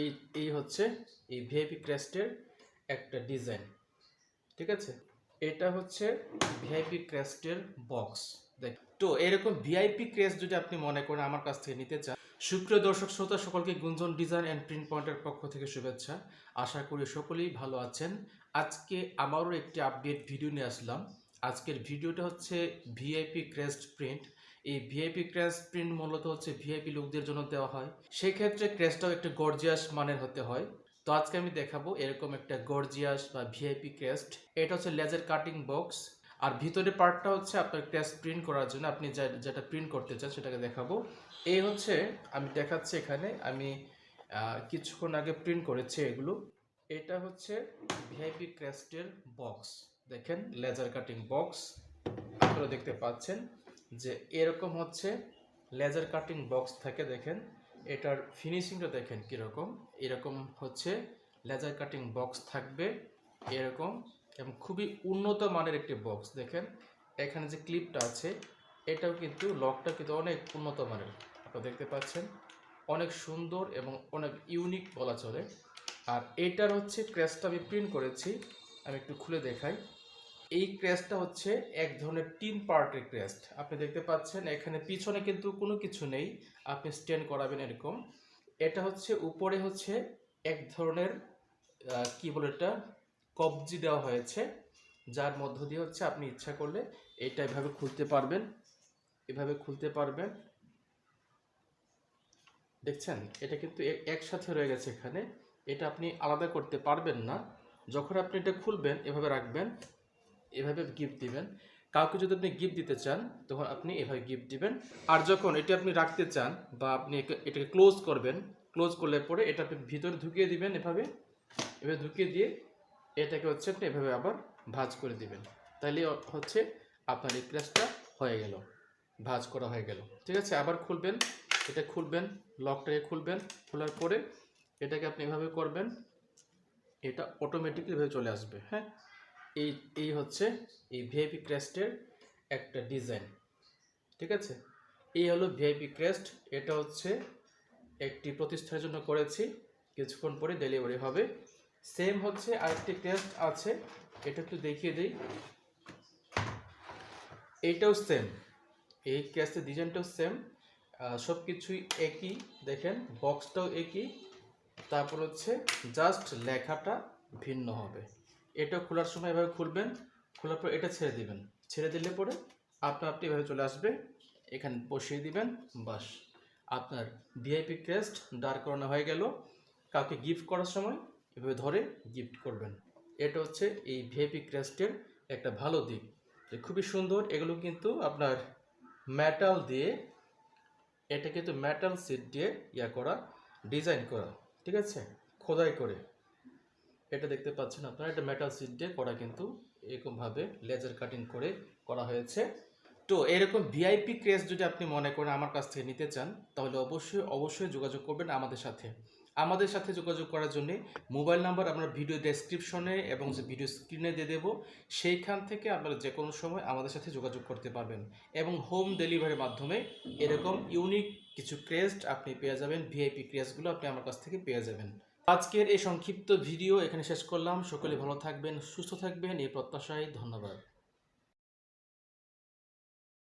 এই এই হচ্ছে এই ভিআইপি ক্রেস্টের একটা ডিজাইন ঠিক আছে? এটা হচ্ছে ভিআইপি ক্রেস্টের বক্স দেখ। তো এরকম ভিআইপি ক্রেস্ট যদি আপনি মনে করেন, আমার কাছ থেকে নিতে চান, সুপ্রিয় দর্শক, শ্রোতা, সকলকে গুঞ্জন ডিজাইন অ্যান্ড প্রিন্ট পয়েন্টের পক্ষ থেকে শুভেচ্ছা। আশা করি সকলেই ভালো আছেন। আজকে আমারও একটি আপডেট ভিডিও নিয়ে আসলাম। আজকের ভিডিওটা হচ্ছে ভিআইপি ক্রেস্ট প্রিন্ট এই ভিআইপি ক্রেস্ট প্রিন্ট মূলত হচ্ছে ভিআইপি লোকদের জন্য দেওয়া হয়। সেই ক্ষেত্রে ক্রেস্টটাও একটু গর্জিয়াস মানের হতে হয়। তো আজকে আমি দেখাবো এরকম একটা গর্জিয়াস বা ভিআইপি ক্রেস্ট এটা হচ্ছে লেজার কাটিং বক্স আর ভিতরে পার্টটা হচ্ছে আপনার ক্রেস্ট প্রিন্ট করার জন্য আপনি যেটা প্রিন্ট করতে চান সেটাকে দেখাবো। এই হচ্ছে আমি দেখাচ্ছি এখানে, আমি কিছুক্ষণ আগে প্রিন্ট করেছি এগুলো। এটা হচ্ছে ভিআইপি ক্রেস্টের বক্স দেখেন লেজার কাটিং বক্স আপনারা দেখতে পাচ্ছেন। যে এরকম হচ্ছে লেজার কাটিং বক্স থাকে দেখেন, এটার ফিনিশিংটা দেখেন কীরকম। এরকম হচ্ছে লেজার কাটিং বক্স থাকবে এরকম এবং খুবই উন্নত মানের একটি বক্স দেখেন, এখানে যে ক্লিপটা আছে, এটাও কিন্তু লকটা কিন্তু অনেক উন্নত মানের। আপনারা দেখতে পাচ্ছেন, অনেক সুন্দর এবং অনেক ইউনিক বলা চলে। আর এটার হচ্ছে ক্র্যাশটা আমি প্রিন্ট করেছি, আমি একটু খুলে দেখাই। এই ক্রেস্টটা হচ্ছে এক ধরনের তিন পার্টের ক্রেস্ট আপনি দেখতে পাচ্ছেন, এখানে পিছনে কিন্তু কোনো কিছু নেই। আপনি স্ট্যান্ড করাবেন এরকম। এটা হচ্ছে, উপরে হচ্ছে এক ধরনের কি বলে এটা? কবজি দেওয়া হয়েছে। যার মধ্য দিয়ে হচ্ছে আপনি ইচ্ছা করলে এটা এভাবে খুলতে পারবেন। এভাবে খুলতে পারবেন। দেখছেন? এটা কিন্তু একসাথে রয়ে গেছে এখানে। এটা আপনি আলাদা করতে পারবেন না। যখন আপনি এটা খুলবেন, এভাবে রাখবেন। এভাবে গিফট দিবেন। কাউকে যদি আপনি গিফট দিতে চান, তখন আপনি এভাবে গিফট দিবেন। আর যখন এটা আপনি রাখতে চান বা আপনি এটাকে ক্লোজ করবেন ক্লোজ করলে পরে এটা আপনি ভিতরে ঢুকিয়ে দিবেন এভাবে। এভাবে ঢুকিয়ে দিয়ে এটাকে হচ্ছে আপনি এভাবে আবার ভাঁজ করে দিবেন। তাহলে হচ্ছে আপনার এই ক্লাসটা হয়ে গেল, ভাঁজ করা হয়ে গেল। ঠিক আছে? আবার খুলবেন, এটা খুলবেন লকটাকে খুলবেন, খোলার পরে এটাকে আপনি এভাবে করবেন, এটা অটোমেটিকলি এভাবে চলে আসবে। হ্যাঁ? এই এই হচ্ছে এই ভিআইপি ক্রেস্টের একটা ডিজাইন ঠিক আছে? এই হলো ভিআইপি ক্রেস্ট এটা হচ্ছে একটি প্রতিষ্ঠানের জন্য করেছি, কিছুক্ষণ পরে ডেলিভারি হবে। সেম হচ্ছে আরেকটি ক্রেস্ট আছে, এটা একটু দেখিয়ে দিই। এইটাও সেম এই ক্রেস্টের ডিজাইনটাও সেম সব কিছুই একই, দেখেন বক্সটাও একই, তারপর হচ্ছে জাস্ট লেখাটা ভিন্ন হবে। এটা খোলার সময় এভাবে খুলবেন, খোলার পর এটা ছেড়ে দিবেন। ছেড়ে দিলে পরে আপনার আপনি এভাবে চলে আসবে, এখানে বসিয়ে দিবেন, বাস। আপনার ভিআইপি ক্রেস্ট দাঁড় করানো হয়ে গেল। কাউকে গিফট করার সময় এভাবে ধরে গিফট করবেন। এটা হচ্ছে এই ভিআইপি ক্রেস্টের একটা ভালো দিক। খুবই সুন্দর, এগুলো কিন্তু আপনার মেটাল দিয়ে, এটা কিন্তু মেটাল সিট দিয়ে ইয়া করা ডিজাইন করা, ঠিক আছে? খোদাই করে। এটা দেখতে পাচ্ছেন আপনারা, এটা মেটাল সিট দিয়ে করা কিন্তু এরকমভাবে লেজার কাটিং করে করা হয়েছে। তো এরকম ভিআইপি ক্রেস যদি আপনি মনে করেন আমার কাছ থেকে নিতে চান, তাহলে অবশ্যই অবশ্যই যোগাযোগ করবেন আমাদের সাথে। আমাদের সাথে যোগাযোগ করার জন্য মোবাইল নাম্বার আমরা ভিডিও ডেসক্রিপশনে এবং যে ভিডিও স্ক্রিনে দিয়ে দেবো, সেইখান থেকে আপনারা যে কোনো সময় আমাদের সাথে যোগাযোগ করতে পারবেন এবং হোম ডেলিভারির মাধ্যমে এরকম ইউনিক কিছু ক্রেস্ট আপনি পেয়ে যাবেন ভিআইপি ক্রেস্টগুলো আপনি আমার কাছ থেকে পেয়ে যাবেন। আজকের এই সংক্ষিপ্ত ভিডিও এখানে শেষ করলাম। সকলে ভালো থাকবেন, সুস্থ থাকবেন, এই প্রত্যাশায় ধন্যবাদ।